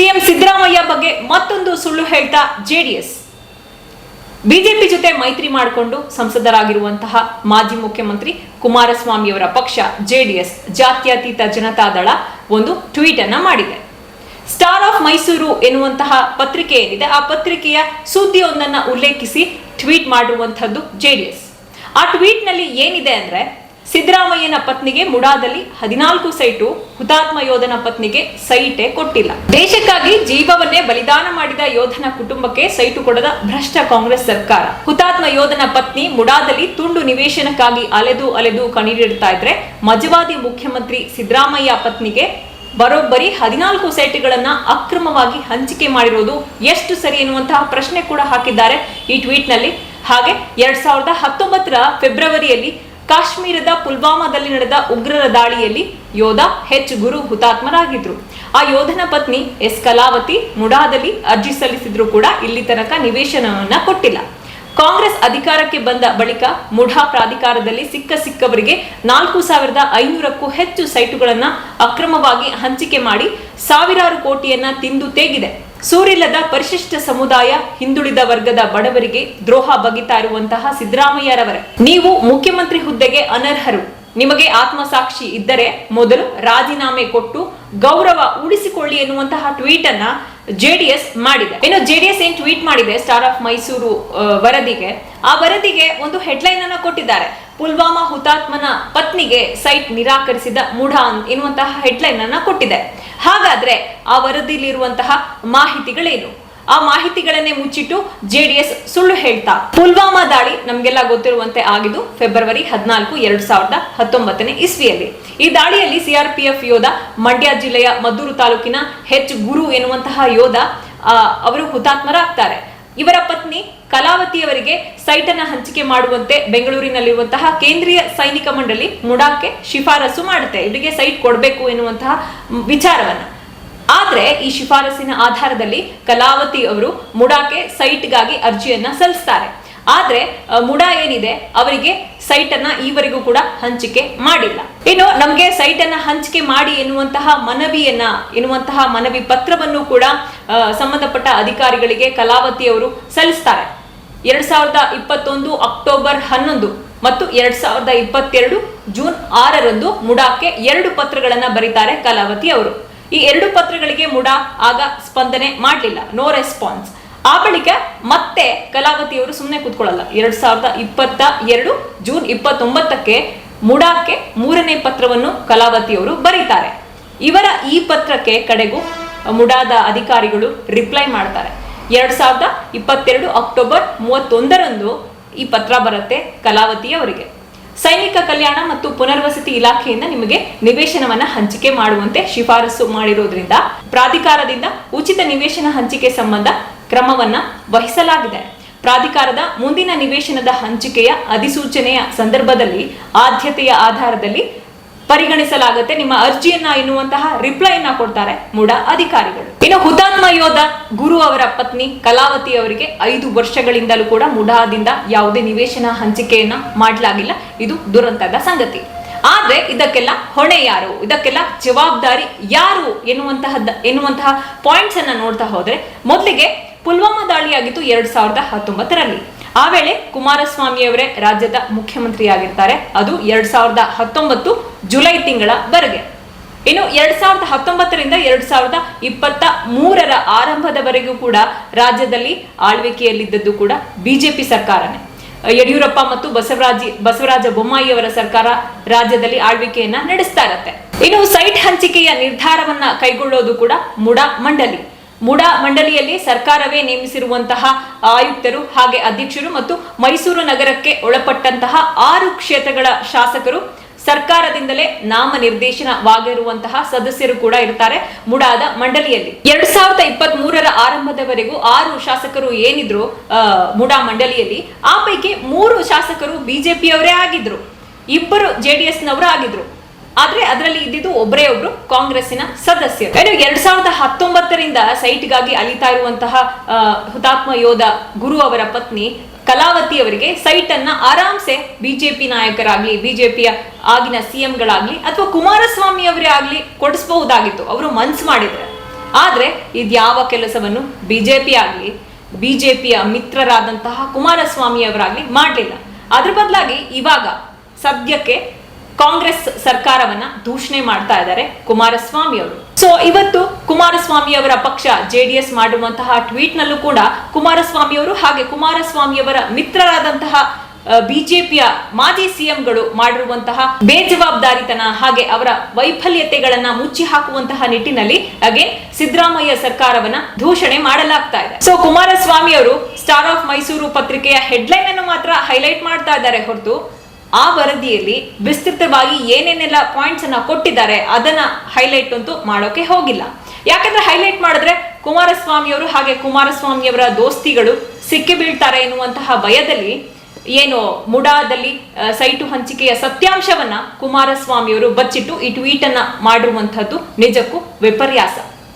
CM Siddaramaiah ಬಗ್ಗೆ ಮತ್ತೊಂದು ಸುಳ್ಳು ಹೇಳ್ತಾ ಜೆಡಿಎಸ್. ಬಿಜೆಪಿ ಜೊತೆ ಮೈತ್ರಿ ಮಾಡಿಕೊಂಡು ಸಂಸದರಾಗಿರುವಂತಹ ಮಾಜಿ ಮುಖ್ಯಮಂತ್ರಿ ಕುಮಾರಸ್ವಾಮಿಯವರ ಪಕ್ಷ ಜೆಡಿಎಸ್ ಜಾತ್ಯತೀತ ಜನತಾದಳ ಒಂದು ಟ್ವೀಟ್ ಅನ್ನ ಮಾಡಿದೆ. ಸ್ಟಾರ್ ಆಫ್ ಮೈಸೂರು ಎನ್ನುವಂತಹ ಪತ್ರಿಕೆ ಏನಿದೆ, ಆ ಪತ್ರಿಕೆಯ ಸುದ್ದಿಯೊಂದನ್ನ ಉಲ್ಲೇಖಿಸಿ ಟ್ವೀಟ್ ಮಾಡಿರುವಂತಹದ್ದು ಜೆಡಿಎಸ್. ಆ ಟ್ವೀಟ್ನಲ್ಲಿ ಏನಿದೆ ಅಂದ್ರೆ ಸಿದ್ದರಾಮಯ್ಯನ ಪತ್ನಿಗೆ ಮುಡಾದಲ್ಲಿ ಹದಿನಾಲ್ಕು ಸೈಟು, ಹುತಾತ್ಮ ಯೋಧನ ಪತ್ನಿಗೆ ಸೈಟೇ ಕೊಟ್ಟಿಲ್ಲ. ದೇಶಕ್ಕಾಗಿ ಜೀವವನ್ನೇ ಬಲಿದಾನ ಮಾಡಿದ ಯೋಧನ ಕುಟುಂಬಕ್ಕೆ ಸೈಟು ಕೊಡದ ಭ್ರಷ್ಟ ಕಾಂಗ್ರೆಸ್ ಸರ್ಕಾರ. ಹುತಾತ್ಮ ಯೋಧನ ಪತ್ನಿ ಮುಡಾದಲ್ಲಿ ತುಂಡು ನಿವೇಶನಕ್ಕಾಗಿ ಅಲೆದು ಅಲೆದು ಕಣ್ಣೀರಿಡ್ತಾ ಇದ್ರೆ ಮಜವಾದಿ ಮುಖ್ಯಮಂತ್ರಿ ಸಿದ್ದರಾಮಯ್ಯ ಪತ್ನಿಗೆ ಬರೋಬ್ಬರಿ ಹದಿನಾಲ್ಕು ಸೈಟ್ಗಳನ್ನ ಅಕ್ರಮವಾಗಿ ಹಂಚಿಕೆ ಮಾಡಿರೋದು ಎಷ್ಟು ಸರಿ ಎನ್ನುವಂತಹ ಪ್ರಶ್ನೆ ಕೂಡ ಹಾಕಿದ್ದಾರೆ ಈ ಟ್ವೀಟ್ನಲ್ಲಿ. ಹಾಗೆ ಎರಡ್ ಸಾವಿರದ ಹತ್ತೊಂಬತ್ತರ ಫೆಬ್ರವರಿಯಲ್ಲಿ ಕಾಶ್ಮೀರದ ಪುಲ್ವಾಮಾದಲ್ಲಿ ನಡೆದ ಉಗ್ರರ ದಾಳಿಯಲ್ಲಿ ಯೋಧ ಹೆಚ್ ಗುರು ಹುತಾತ್ಮರಾಗಿದ್ರು. ಆ ಯೋಧನ ಪತ್ನಿ ಎಸ್ ಕಲಾವತಿ ಮುಡಾದಲ್ಲಿ ಅರ್ಜಿ ಸಲ್ಲಿಸಿದ್ರು ಕೂಡ ಇಲ್ಲಿ ತನಕ ನಿವೇಶನವನ್ನ ಕೊಟ್ಟಿಲ್ಲ. ಕಾಂಗ್ರೆಸ್ ಅಧಿಕಾರಕ್ಕೆ ಬಂದ ಬಳಿಕ ಮುಢಾ ಪ್ರಾಧಿಕಾರದಲ್ಲಿ ಸಿಕ್ಕ ಸಿಕ್ಕವರಿಗೆ ನಾಲ್ಕು ಸಾವಿರದ ಐನೂರಕ್ಕೂ ಹೆಚ್ಚು ಸೈಟುಗಳನ್ನ ಅಕ್ರಮವಾಗಿ ಹಂಚಿಕೆ ಮಾಡಿ ಸಾವಿರಾರು ಕೋಟಿಯನ್ನ ತಿಂದು ತೇಗಿದೆ. ಸೂರಿಲ್ಲದ ಪರಿಶಿಷ್ಟ ಸಮುದಾಯ, ಹಿಂದುಳಿದ ವರ್ಗದ ಬಡವರಿಗೆ ದ್ರೋಹ ಬಗಿತಾ ಇರುವಂತಹ ಸಿದ್ದರಾಮಯ್ಯರವರ. ನೀವು ಮುಖ್ಯಮಂತ್ರಿ ಹುದ್ದೆಗೆ ಅನರ್ಹರು. ನಿಮಗೆ ಆತ್ಮಸಾಕ್ಷಿ ಇದ್ದರೆ ಮೊದಲು ರಾಜೀನಾಮೆ ಕೊಟ್ಟು ಗೌರವ ಉಳಿಸಿಕೊಳ್ಳಿ ಎನ್ನುವಂತಹ ಟ್ವೀಟ್ ಅನ್ನ ಜೆಡಿಎಸ್ ಮಾಡಿದೆ. ಇನ್ನು ಜೆಡಿಎಸ್ ಏನ್ ಟ್ವೀಟ್ ಮಾಡಿದೆ ಸ್ಟಾರ್ ಆಫ್ ಮೈಸೂರು ವರದಿಗೆ. ಆ ವರದಿಗೆ ಒಂದು ಹೆಡ್ಲೈನ್ ಅನ್ನ ಕೊಟ್ಟಿದ್ದಾರೆ. ಪುಲ್ವಾಮಾ ಹುತಾತ್ಮನ ಪತ್ನಿಗೆ ಸೈಟ್ ನಿರಾಕರಿಸಿದ ಮೂಢ ಎನ್ನುವಂತಹ ಹೆಡ್ಲೈನ್ ಅನ್ನ ಕೊಟ್ಟಿದೆ. ಹಾಗಾದ್ರೆ ಆ ವರದಿಯಲ್ಲಿರುವಂತಹ ಮಾಹಿತಿಗಳೇನು? ಆ ಮಾಹಿತಿಗಳನ್ನೇ ಮುಚ್ಚಿಟ್ಟು ಜೆಡಿಎಸ್ ಸುಳ್ಳು ಹೇಳ್ತಾ ಪುಲ್ವಾಮಾ ದಾಳಿ ನಮ್ಗೆಲ್ಲ ಗೊತ್ತಿರುವಂತೆ ಆಗಿದ್ದು ಫೆಬ್ರವರಿ ಹದಿನಾಲ್ಕು, ಎರಡ್ ಸಾವಿರದ ಹತ್ತೊಂಬತ್ತನೇ ಇಸ್ವಿಯಲ್ಲಿ. ಈ ದಾಳಿಯಲ್ಲಿ ಸಿಆರ್ಪಿಎಫ್ ಯೋಧ ಮಂಡ್ಯ ಜಿಲ್ಲೆಯ ಮದ್ದೂರು ತಾಲೂಕಿನ ಹೆಚ್ ಗುರು ಎನ್ನುವಂತಹ ಯೋಧ ಅವರು ಹುತಾತ್ಮರಾಗ್ತಾರೆ. ಇವರ ಪತ್ನಿ ಕಲಾವತಿಯವರಿಗೆ ಸೈಟ್ ಹಂಚಿಕೆ ಮಾಡುವಂತೆ ಬೆಂಗಳೂರಿನಲ್ಲಿರುವಂತಹ ಕೇಂದ್ರೀಯ ಸೈನಿಕ ಮಂಡಳಿ ಮುಡಾಕ್ಕೆ ಶಿಫಾರಸು ಮಾಡುತ್ತೆ. ಇವರಿಗೆ ಸೈಟ್ ಕೊಡಬೇಕು ಎನ್ನುವಂತಹ ವಿಚಾರವನ್ನ. ಆದ್ರೆ ಈ ಶಿಫಾರಸಿನ ಆಧಾರದಲ್ಲಿ ಕಲಾವತಿ ಅವರು ಮುಡಾಕ್ಕೆ ಸೈಟ್ಗಾಗಿ ಅರ್ಜಿಯನ್ನ ಸಲ್ಲಿಸ್ತಾರೆ. ಆದ್ರೆ ಮುಡಾ ಏನಿದೆ, ಅವರಿಗೆ ಸೈಟ್ ಅನ್ನ ಈವರೆಗೂ ಕೂಡ ಹಂಚಿಕೆ ಮಾಡಿಲ್ಲ. ಇನ್ನು ನಮ್ಗೆ ಸೈಟ್ ಅನ್ನ ಹಂಚಿಕೆ ಮಾಡಿ ಎನ್ನುವಂತಹ ಮನವಿಯನ್ನ, ಎನ್ನುವಂತಹ ಮನವಿ ಪತ್ರವನ್ನು ಕೂಡ ಸಂಬಂಧಪಟ್ಟ ಅಧಿಕಾರಿಗಳಿಗೆ ಕಲಾವತಿ ಅವರು ಸಲ್ಲಿಸ್ತಾರೆ. ಎರಡ್ ಸಾವಿರದ ಇಪ್ಪತ್ತೊಂದು ಅಕ್ಟೋಬರ್ ಹನ್ನೊಂದು ಮತ್ತು ಎರಡ್ ಸಾವಿರದ ಇಪ್ಪತ್ತೆರಡು ಜೂನ್ ಆರರಂದು ಮುಡಾಕ್ಕೆ ಎರಡು ಪತ್ರಗಳನ್ನ ಬರೀತಾರೆ ಕಲಾವತಿ ಅವರು. ಈ ಎರಡು ಪತ್ರಗಳಿಗೆ ಮುಡಾ ಆಗ ಸ್ಪಂದನೆ ಮಾಡಲಿಲ್ಲ. ನೋ ರೆಸ್ಪಾನ್ಸ್ ಆ ಬಳಿಕ ಮತ್ತೆ ಕಲಾವತಿಯವರು ಸುಮ್ಮನೆ ಕೂತ್ಕೊಳ್ಳಲ್ಲ. ಎರಡ್ ಸಾವಿರದ ಇಪ್ಪತ್ತ ಎರಡು ಜೂನ್ ಇಪ್ಪತ್ತೊಂಬತ್ತಕ್ಕೆ ಮುಡಾಕ್ಕೆ ಮೂರನೇ ಪತ್ರವನ್ನು ಕಲಾವತಿಯವರು ಬರೀತಾರೆ. ಇವರ ಈ ಪತ್ರಕ್ಕೆ ಕಡೆಗೂ ಮುಡಾದ ಅಧಿಕಾರಿಗಳು ರಿಪ್ಲೈ ಮಾಡ್ತಾರೆ. ಎರಡ್ ಸಾವಿರದ ಇಪ್ಪತ್ತೆರಡು ಅಕ್ಟೋಬರ್ ಮೂವತ್ತೊಂದರಂದು ಈ ಪತ್ರ ಬರುತ್ತೆ ಕಲಾವತಿ ಅವರಿಗೆ ಸೈನಿಕ ಕಲ್ಯಾಣ ಮತ್ತು ಪುನರ್ವಸತಿ ಇಲಾಖೆಯಿಂದ ನಿಮಗೆ ನಿವೇಶನವನ್ನ ಹಂಚಿಕೆ ಮಾಡುವಂತೆ ಶಿಫಾರಸು ಮಾಡಿರೋದ್ರಿಂದ ಪ್ರಾಧಿಕಾರದಿಂದ ಉಚಿತ ನಿವೇಶನ ಹಂಚಿಕೆ ಸಂಬಂಧ ಕ್ರಮವನ್ನ ವಹಿಸಲಾಗಿದೆ. ಪ್ರಾಧಿಕಾರದ ಮುಂದಿನ ನಿವೇಶನದ ಹಂಚಿಕೆಯ ಅಧಿಸೂಚನೆಯ ಸಂದರ್ಭದಲ್ಲಿ, ಆದ್ಯತೆಯ ಆಧಾರದಲ್ಲಿ ಪರಿಗಣಿಸಲಾಗುತ್ತೆ. ನಿಮ್ಮ ಅರ್ಜಿಯನ್ನ ಎನ್ನುವಂತಹ ರಿಪ್ಲೈನ ಕೊಡ್ತಾರೆ ಮೂಡ ಅಧಿಕಾರಿಗಳು. ಇನ್ನು ಹುತಾತ್ಮ ಯೋಧ ಗುರು ಅವರ ಪತ್ನಿ ಕಲಾವತಿ ಅವರಿಗೆ ಐದು ವರ್ಷಗಳಿಂದಲೂ ಕೂಡ ಮುಡಾದಿಂದ ಯಾವುದೇ ನಿವೇಶನ ಹಂಚಿಕೆಯನ್ನ ಮಾಡಲಾಗಿಲ್ಲ. ಇದು ದುರಂತದ ಸಂಗತಿ. ಆದ್ರೆ ಇದಕ್ಕೆಲ್ಲ ಹೊಣೆ ಯಾರು? ಇದಕ್ಕೆಲ್ಲ ಜವಾಬ್ದಾರಿ ಯಾರು ಎನ್ನುವಂತಹ ಎನ್ನುವಂತಹ ಪಾಯಿಂಟ್ಸ್ ಅನ್ನ ನೋಡ್ತಾ ಹೋದ್ರೆ ಮೊದಲಿಗೆ ಪುಲ್ವಾಮಾ ದಾಳಿಯಾಗಿತ್ತು ಎರಡ್ ಸಾವಿರದ ಹತ್ತೊಂಬತ್ತರಲ್ಲಿ. ಆ ವೇಳೆ ಕುಮಾರಸ್ವಾಮಿಯವರೇ ರಾಜ್ಯದ ಮುಖ್ಯಮಂತ್ರಿಯಾಗಿರ್ತಾರೆ. ಅದು ಎರಡ್ ಸಾವಿರದ ಹತ್ತೊಂಬತ್ತು ಜುಲೈ ತಿಂಗಳವರೆಗೆ ಇನ್ನು ಎರಡ್ ಸಾವಿರದ ಹತ್ತೊಂಬತ್ತರಿಂದ ಎರಡ್ ಸಾವಿರದ ಇಪ್ಪತ್ತ ಮೂರರ ಆರಂಭದವರೆಗೂ ಕೂಡ ರಾಜ್ಯದಲ್ಲಿ ಆಳ್ವಿಕೆಯಲ್ಲಿದ್ದದ್ದು ಕೂಡ ಬಿಜೆಪಿ ಸರ್ಕಾರನೇ. ಯಡಿಯೂರಪ್ಪ ಮತ್ತು ಬಸವರಾಜಿ, ಬಸವರಾಜ ಬೊಮ್ಮಾಯಿ ಅವರ ಸರ್ಕಾರ ರಾಜ್ಯದಲ್ಲಿ ಆಳ್ವಿಕೆಯನ್ನ ನಡೆಸ್ತಾ ಇರತ್ತೆ. ಇನ್ನು ಸೈಟ್ ಹಂಚಿಕೆಯ ನಿರ್ಧಾರವನ್ನ ಕೈಗೊಳ್ಳೋದು ಕೂಡ ಮುಡಾ ಮಂಡಳಿ ಮುಡಾ ಮಂಡಳಿಯಲ್ಲಿ ಸರ್ಕಾರವೇ ನೇಮಿಸಿರುವಂತಹ ಆಯುಕ್ತರು ಹಾಗೆ ಅಧ್ಯಕ್ಷರು ಮತ್ತು ಮೈಸೂರು ನಗರಕ್ಕೆ ಒಳಪಟ್ಟಂತಹ ಆರು ಕ್ಷೇತ್ರಗಳ ಶಾಸಕರು ಸರ್ಕಾರದಿಂದಲೇ ನಾಮ ನಿರ್ದೇಶನವಾಗಿರುವಂತಹ ಸದಸ್ಯರು ಕೂಡ ಇರ್ತಾರೆ ಮುಡಾದ ಮಂಡಳಿಯಲ್ಲಿ. ಎರಡ್ ಸಾವಿರದ ಇಪ್ಪತ್ತ್ ಮೂರರ ಆರಂಭದವರೆಗೂ ಆರು ಶಾಸಕರು ಏನಿದ್ರು ಮುಡಾ ಮಂಡಳಿಯಲ್ಲಿ, ಆ ಪೈಕಿ ಮೂರು ಶಾಸಕರು ಬಿಜೆಪಿಯವರೇ ಆಗಿದ್ರು. ಇಬ್ಬರು ಜೆಡಿಎಸ್ ನವರು ಆಗಿದ್ರು. ಆದ್ರೆ ಅದರಲ್ಲಿ ಇದ್ದಿದ್ದು ಒಬ್ಬರೇ ಒಬ್ರು ಕಾಂಗ್ರೆಸ್ಸಿನ ಸದಸ್ಯರು. ಎರಡ್ ಸಾವಿರದ ಹತ್ತೊಂಬತ್ತರಿಂದ ಸೈಟ್ಗಾಗಿ ಅಲಿತಾ ಇರುವಂತಹ ಹುತಾತ್ಮ ಯೋಧ ಗುರು ಅವರ ಪತ್ನಿ ಕಲಾವತಿ ಅವರಿಗೆ ಸೈಟ್ ಅನ್ನ ಆರಾಮ್ಸೆ ಬಿಜೆಪಿ ನಾಯಕರಾಗ್ಲಿ, ಬಿಜೆಪಿಯ ಆಗಿನ ಸಿಎಂಗಳಾಗ್ಲಿ ಅಥವಾ ಕುಮಾರಸ್ವಾಮಿ ಅವರೇ ಆಗ್ಲಿ ಕೊಡಿಸಬಹುದಾಗಿತ್ತು. ಅವರು ಮನ್ಸ್ ಮಾಡಿದ್ರೆ. ಆದ್ರೆ ಇದ್ಯಾವ ಕೆಲಸವನ್ನು ಬಿಜೆಪಿ ಆಗ್ಲಿ, ಬಿಜೆಪಿಯ ಮಿತ್ರರಾದಂತಹ ಕುಮಾರಸ್ವಾಮಿ ಅವರಾಗ್ಲಿ ಮಾಡಲಿಲ್ಲ. ಅದ್ರ ಬದಲಾಗಿ ಇವಾಗ ಸದ್ಯಕ್ಕೆ ಕಾಂಗ್ರೆಸ್ ಸರ್ಕಾರವನ್ನ ದೂಷಣೆ ಮಾಡ್ತಾ ಇದ್ದಾರೆ ಕುಮಾರಸ್ವಾಮಿ ಅವರು. ಸೊ ಇವತ್ತು ಕುಮಾರಸ್ವಾಮಿ ಅವರ ಪಕ್ಷ ಜೆಡಿಎಸ್ ಮಾಡಿರುವಂತಹ ಟ್ವೀಟ್ ನಲ್ಲೂ ಕೂಡ ಕುಮಾರಸ್ವಾಮಿ ಅವರು ಹಾಗೆ ಕುಮಾರಸ್ವಾಮಿ ಅವರ ಮಿತ್ರರಾದಂತಹ ಬಿಜೆಪಿಯ ಮಾಜಿ ಸಿಎಂಗಳು ಮಾಡಿರುವಂತಹ ಬೇಜವಾಬ್ದಾರಿತನ ಹಾಗೆ ಅವರ ವೈಫಲ್ಯತೆಗಳನ್ನ ಮುಚ್ಚಿ ಹಾಕುವಂತಹ ನಿಟ್ಟಿನಲ್ಲಿ ಹಾಗೆ ಸಿದ್ದರಾಮಯ್ಯ ಸರ್ಕಾರವನ್ನ ದೂಷಣೆ ಮಾಡಲಾಗ್ತಾ ಇದೆ. ಸೊ ಕುಮಾರಸ್ವಾಮಿ ಅವರು ಸ್ಟಾರ್ ಆಫ್ ಮೈಸೂರು ಪತ್ರಿಕೆಯ ಹೆಡ್ಲೈನ್ ಅನ್ನು ಮಾತ್ರ ಹೈಲೈಟ್ ಮಾಡ್ತಾ ಇದ್ದಾರೆ ಹೊರತು ಆ ವರದಿಯಲ್ಲಿ ವಿಸ್ತೃತವಾಗಿ ಏನೇನೆಲ್ಲ ಪಾಯಿಂಟ್ಸ್ ಅನ್ನ ಕೊಟ್ಟಿದ್ದಾರೆ, ಅದನ್ನ ಹೈಲೈಟ್ ಅಂತೂ ಮಾಡೋಕೆ ಹೋಗಿಲ್ಲ. ಯಾಕಂದ್ರೆ ಹೈಲೈಟ್ ಮಾಡಿದ್ರೆ ಕುಮಾರಸ್ವಾಮಿಯವರು ಹಾಗೆ ಕುಮಾರಸ್ವಾಮಿಯವರ ದೋಸ್ತಿಗಳು ಸಿಕ್ಕಿ ಬೀಳ್ತಾರೆ ಎನ್ನುವಂತಹ ಭಯದಲ್ಲಿ, ಏನು ಮುಡಾದಲ್ಲಿ ಸೈಟು ಹಂಚಿಕೆಯ ಸತ್ಯಾಂಶವನ್ನ ಕುಮಾರಸ್ವಾಮಿಯವರು ಬಚ್ಚಿಟ್ಟು ಈ ಟ್ವೀಟ್ ಅನ್ನ ಮಾಡಿರುವಂತಹದ್ದು ನಿಜಕ್ಕೂ ವಿಪರ್ಯಾಸ.